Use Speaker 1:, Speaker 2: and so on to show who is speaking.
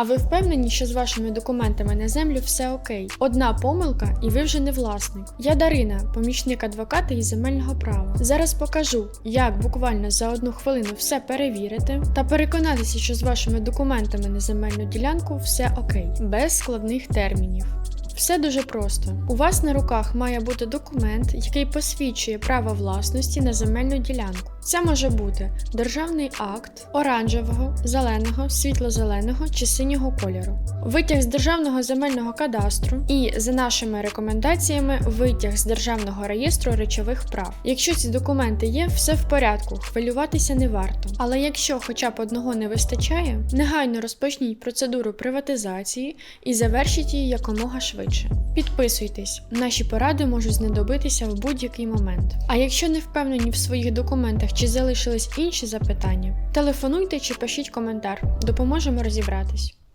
Speaker 1: А ви впевнені, що з вашими документами на землю все окей? Одна помилка, і ви вже не власник. Я Дарина, помічник адвоката із земельного права. Зараз покажу, як буквально за одну хвилину все перевірити та переконатися, що з вашими документами на земельну ділянку все окей, без складних термінів. Все дуже просто. У вас на руках має бути документ, який посвідчує право власності на земельну ділянку. Це може бути державний акт оранжевого, зеленого, світло-зеленого чи синього кольору, витяг з державного земельного кадастру і, за нашими рекомендаціями, витяг з державного реєстру речових прав. Якщо ці документи є, все в порядку, хвилюватися не варто. Але якщо хоча б одного не вистачає, негайно розпочніть процедуру приватизації і завершіть її якомога швидше. Підписуйтесь, наші поради можуть знадобитися в будь-який момент. А якщо не впевнені в своїх документах чи залишились інші запитання, телефонуйте чи пишіть коментар, допоможемо розібратись.